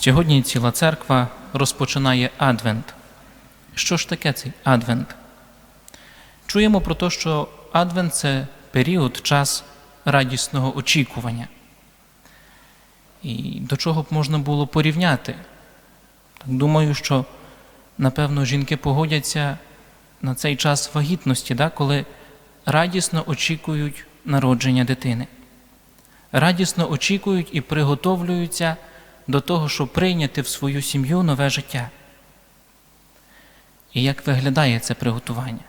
Сьогодні ціла церква розпочинає Адвент. Що ж таке цей Адвент? Чуємо про те, що Адвент це період, час радісного очікування. І до чого б можна було порівняти? Думаю, що напевно жінки погодяться на цей час вагітності, да, коли радісно очікують народження дитини. Радісно очікують і приготовлюються до того, щоб прийняти в свою сім'ю нове життя. І як виглядає це приготування?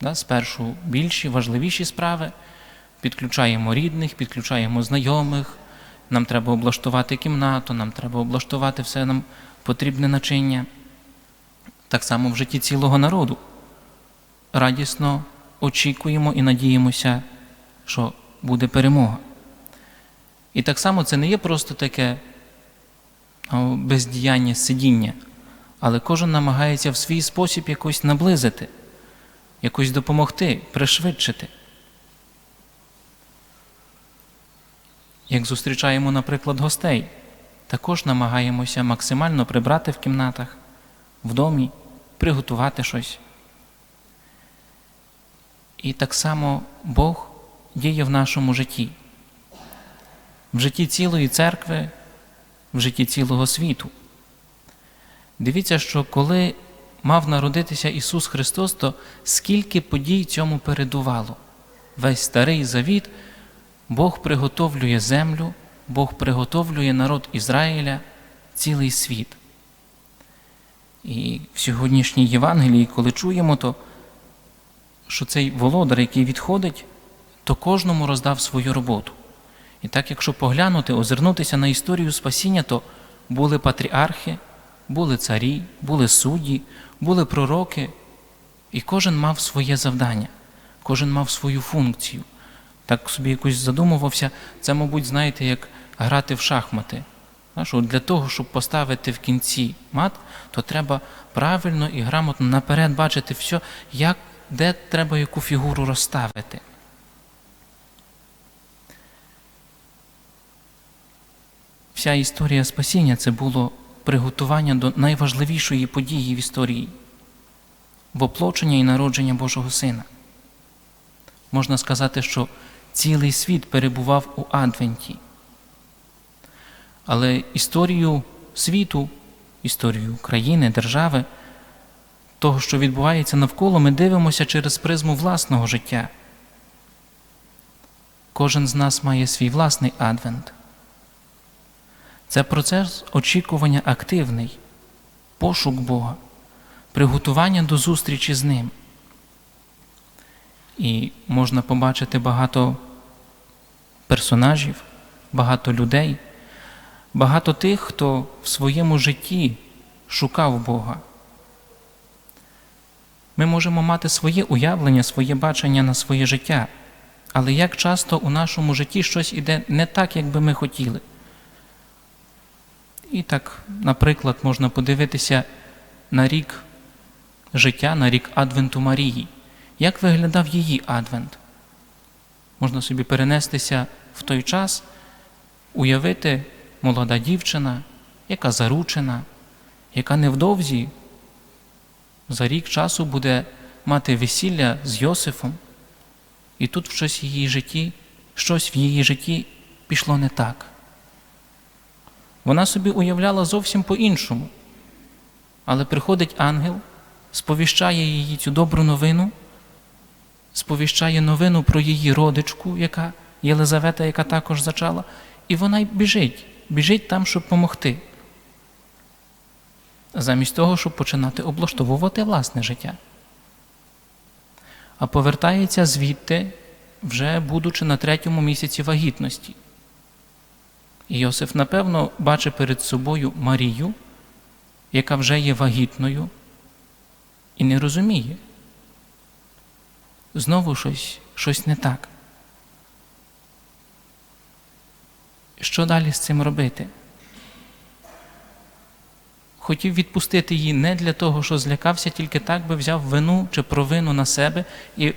Да, Спершу більші, важливіші справи, підключаємо рідних, підключаємо знайомих, нам треба облаштувати кімнату, нам треба облаштувати все нам потрібне начиння. Так само в житті цілого народу. Радісно очікуємо і надіємося, що буде перемога. І так само це не є просто таке бездіяння, сидіння, але кожен намагається в свій спосіб якось наблизити, якось допомогти, пришвидшити. Як зустрічаємо, наприклад, гостей, також намагаємося максимально прибрати в кімнатах, в домі, приготувати щось. І так само Бог діє в нашому житті, в житті цілої церкви, в житті цілого світу. Дивіться, що коли мав народитися Ісус Христос, то скільки подій цьому передувало. Весь старий завіт, Бог приготовлює землю, Бог приготовлює народ Ізраїля, цілий світ. І в сьогоднішній Євангелії, коли чуємо, то що цей володар, який відходить, то кожному роздав свою роботу. І так, якщо поглянути, озирнутися на історію спасіння, то були патріархи, були царі, були судді, були пророки, і кожен мав своє завдання, кожен мав свою функцію. Так собі якось задумувався, це, мабуть, знаєте, як грати в шахмати. Що Для того, щоб поставити в кінці мат, то треба правильно і грамотно наперед бачити все, як, де треба яку фігуру розставити. Вся історія спасіння це було приготування до найважливішої події в історії воплочення і народження Божого Сина. Можна сказати, що цілий світ перебував у Адвенті. Але історію світу, історію країни, держави, того, що відбувається навколо, ми дивимося через призму власного життя. Кожен з нас має свій власний адвент. Це процес очікування активний, пошук Бога, приготування до зустрічі з Ним. І можна побачити багато персонажів, багато людей, багато тих, хто в своєму житті шукав Бога. Ми можемо мати своє уявлення, своє бачення на своє життя, але як часто у нашому житті щось іде не так, як би ми хотіли. І так, наприклад, можна подивитися на рік життя, на рік Адвенту Марії. Як виглядав її Адвент? Можна собі перенестися в той час, уявити молода дівчина, яка заручена, яка невдовзі за рік часу буде мати весілля з Йосифом, і тут в щось в її житті, щось в її житті пішло не так. Вона собі уявляла зовсім по-іншому. Але приходить ангел, сповіщає її цю добру новину, сповіщає новину про її родичку, яка Єлизавета, яка також зачала, і вона й біжить, біжить там, щоб допомогти. Замість того, щоб починати облаштовувати власне життя. А повертається звідти, вже будучи на третьому місяці вагітності. Йосиф, напевно, бачить перед собою Марію, яка вже є вагітною, і не розуміє. Знову щось, щось не так. Що далі з цим робити? Хотів відпустити її не для того, що злякався, тільки так би взяв вину чи провину на себе, і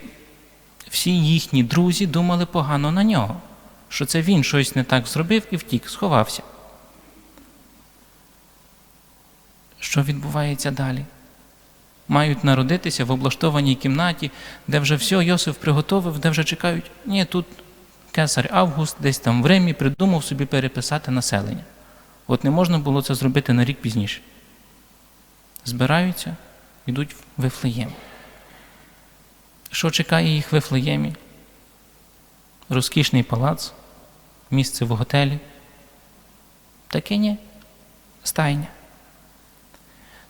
всі їхні друзі думали погано на нього що це він щось не так зробив і втік, сховався. що відбувається далі. Мають народитися в облаштованій кімнаті, де вже все Йосиф приготовив, де вже чекають. Ні, тут кесар Август десь там в Римі придумав собі переписати населення. От не можна було це зробити на рік пізніше. Збираються, йдуть в Вифлеєм. Що чекає їх в Вифлеємі? Розкішний палац, місце в готелі. Таке ні, стайня.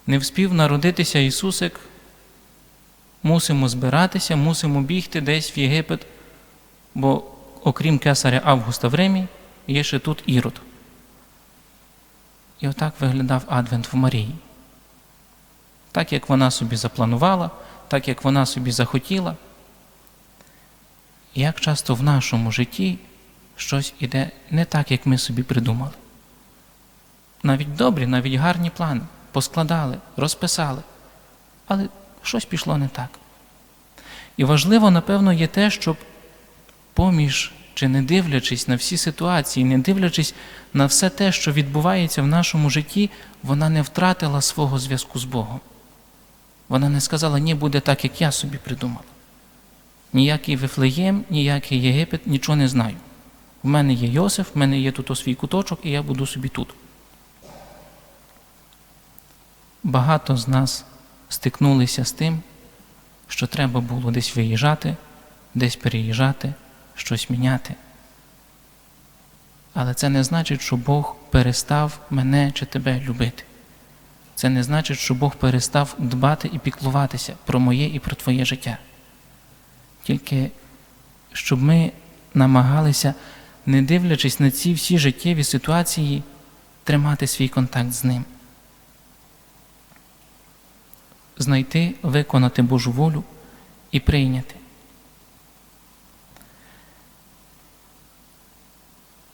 Не вспів народитися Ісусик, мусимо збиратися, мусимо бігти десь в Єгипет, бо окрім кесаря Августа в Римі, є ще тут Ірод. І отак виглядав Адвент в Марії. Так, як вона собі запланувала, так, як вона собі захотіла. Як часто в нашому житті щось іде не так, як ми собі придумали. Навіть добрі, навіть гарні плани поскладали, розписали, але щось пішло не так. І важливо, напевно, є те, щоб поміж чи не дивлячись на всі ситуації, не дивлячись на все те, що відбувається в нашому житті, вона не втратила свого зв'язку з Богом. Вона не сказала, ні, буде так, як я собі придумала. Ніякий Вифлеєм, ніякий Єгипет, нічого не знаю. В мене є Йосиф, в мене є тут свій куточок, і я буду собі тут. Багато з нас стикнулися з тим, що треба було десь виїжджати, десь переїжджати, щось міняти. Але це не значить, що Бог перестав мене чи тебе любити. Це не значить, що Бог перестав дбати і піклуватися про моє і про твоє життя. Тільки щоб ми намагалися, не дивлячись на ці всі життєві ситуації, тримати свій контакт з ним. Знайти, виконати Божу волю і прийняти.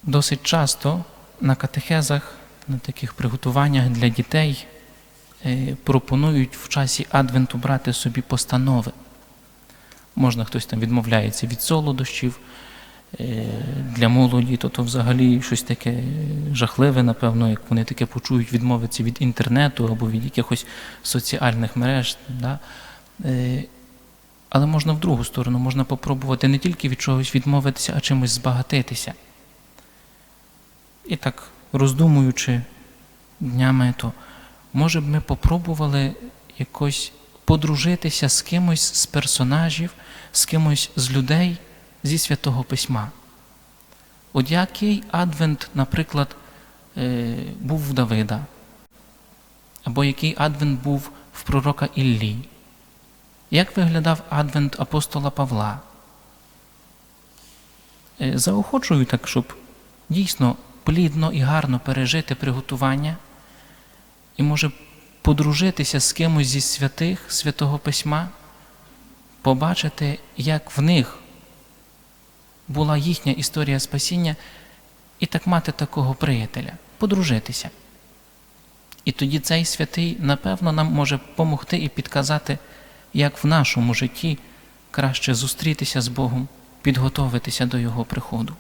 Досить часто на катехезах, на таких приготуваннях для дітей е, пропонують в часі Адвенту брати собі постанови. Можна хтось там відмовляється від солодощів. Е, Для молоді, то, то взагалі щось таке жахливе, напевно, як вони таке почують, відмовитися від інтернету або від якихось соціальних мереж. Да? Е, Але можна в другу сторону, можна попробувати не тільки від чогось відмовитися, а чимось збагатитися. І так, роздумуючи днями, то може б ми попробували якось подружитися з кимось з персонажів, з кимось з людей зі Святого Письма. От який адвент, наприклад, е, був в Давида, або який адвент був в пророка Іллі, як виглядав адвент апостола Павла? Е, Заохочую так, щоб дійсно плідно і гарно пережити приготування і може подружитися з кимось зі святих Святого Письма, побачити, як в них була їхня історія спасіння, і так мати такого приятеля, подружитися. І тоді цей святий, напевно, нам може допомогти і підказати, як в нашому житті краще зустрітися з Богом, підготовитися до Його приходу.